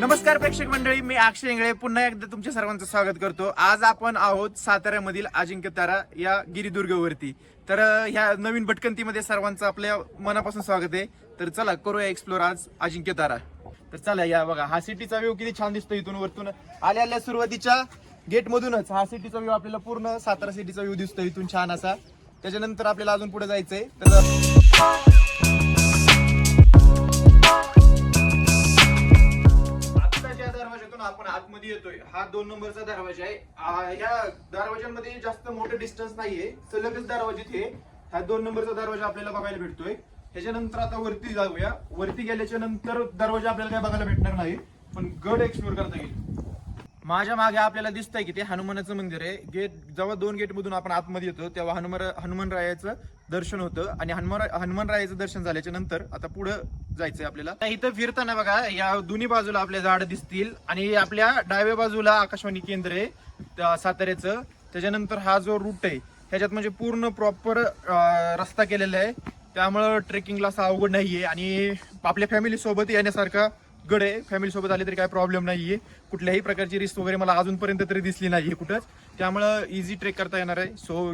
नमस्कार प्रेक्षक मंडळी मी अक्षय इंगळे. पुन्हा एकदा तुमच्या सर्वांचं स्वागत करतो. आज आपण आहोत साताऱ्यामधील अजिंक्य तारा या गिरिदुर्गवरती. तर ह्या नवीन भटकंतीमध्ये सर्वांचं आपल्या मनापासून स्वागत आहे. तर चला करूया एक्सप्लोर आज अजिंक्य तारा. तर चला या बघा हा सिटीचा व्ह्यू किती छान दिसतो इथून वरतून. आल्या आल्या सुरुवातीच्या गेटमधूनच हा सिटीचा व्ह्यू आपल्याला पूर्ण सातारा सिटीचा व्ह्यू दिसतो इथून छान असा. त्याच्यानंतर आपल्याला अजून पुढे जायचंय. तर हा दोन नंबरचा दरवाजा आहे. या दरवाजामध्ये जास्त मोठं डिस्टन्स नाहीये. सलगच दरवाजे हे हा दोन नंबरचा दरवाजा आपल्याला बघायला भेटतोय. त्याच्यानंतर आता वरती जाऊया. वरती गेल्याच्यानंतर दरवाजा आपल्याला काय बघायला भेटणार नाही. पण गड एक्सप्लोर करता येईल. माझ्या मागे आपल्याला दिसतंय की ते हनुमानाचं मंदिर आहे. गेट जेव्हा दोन गेट मधून आपण आतमध्ये येतो तेव्हा हनुमान हनुमान रायाचं दर्शन होतं आणि हनुमान हनुमान रायाचं दर्शन झाल्याच्यानंतर आता पुढं जायचंय आपल्याला. इथं फिरताना बघा या दोन्ही बाजूला आपल्या झाड दिसतील आणि आपल्या डाव्या बाजूला आकाशवाणी केंद्र आहे त्या साताऱ्याचं. त्याच्यानंतर हा जो रूट आहे ह्याच्यात म्हणजे पूर्ण प्रॉपर रस्ता केलेला आहे. त्यामुळं ट्रेकिंगला असं अवघड नाहीये आणि आपल्या फॅमिलीसोबत येण्यासारखं येण्यासारखा गड आहे. फॅमिलीसोबत आले तरी काय प्रॉब्लेम नाही आहे कुठल्याही प्रकारची रिस्क वगैरे मला अजूनपर्यंत तरी दिसली नाही आहे कुठंच. त्यामुळं इझी ट्रेक करता येणार आहे. सो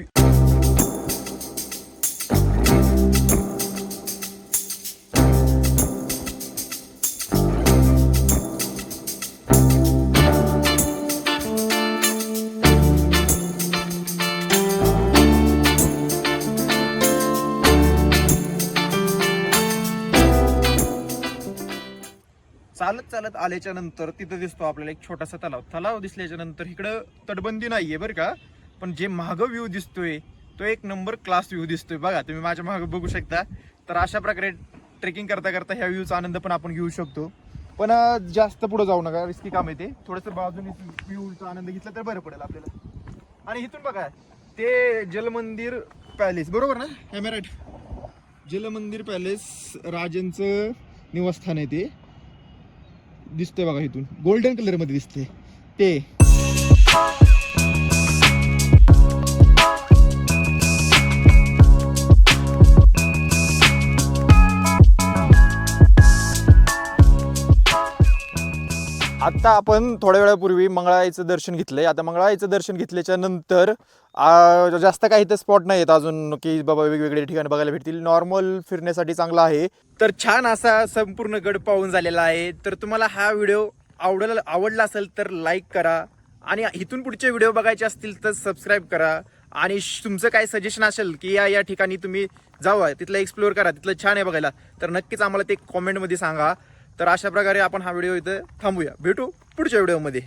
चालत चालत आल्याच्यानंतर तिथं दिसतो आपल्याला एक छोटासा तलाव. तलाव दिसल्याच्या नंतर इकडं तटबंदी नाहीये बरं का पण जे माग व्ह्यू दिसतोय तो एक नंबर क्लास व्ह्यू दिसतोय. बघा तुम्ही माझ्या मागं बघू शकता. तर अशा प्रकारे ट्रेकिंग करता करता ह्या व्ह्यूचा आनंद पण आपण घेऊ शकतो. पण जास्त पुढे जाऊ नका. रिस्की काम आहे ते. थोडंसं बाजूने व्ह्यूचा आनंद घेतला तर बरं पडेल आपल्याला. आणि इथून बघा ते जलमंदिर पॅलेस बरोबर ना? एम जलमंदिर पॅलेस राजांचं निवासस्थान आहे ते. दिसतंय बघा इथून. गोल्डन कलरमध्ये दिसते ते. आत्ता आपण थोड्या वेळापूर्वी मंगळाईचं दर्शन घेतलंय. आता मंगळाईचं दर्शन घेतल्याच्या नंतर जास्त काही इथं स्पॉट नाही आहेत अजून की बाबा वेगवेगळे ठिकाणी बघायला भेटतील. नॉर्मल फिरण्यासाठी चांगला आहे. तर छान असा संपूर्ण गड पाहून झालेला आहे. तर तुम्हाला हा व्हिडिओ आवडला आवडला असेल तर लाईक करा आणि इथून पुढचे व्हिडिओ बघायचे असतील तर सबस्क्राईब करा. आणि तुमचं काय सजेशन असेल की या या ठिकाणी तुम्ही जावा तिथलं एक्सप्लोअर करा तिथलं छान आहे बघायला तर नक्कीच आम्हाला ते कॉमेंटमध्ये सांगा. तर अशा प्रकारे आपण हा व्हिडिओ इथं थांबूया. भेटू पुढच्या व्हिडिओमध्ये.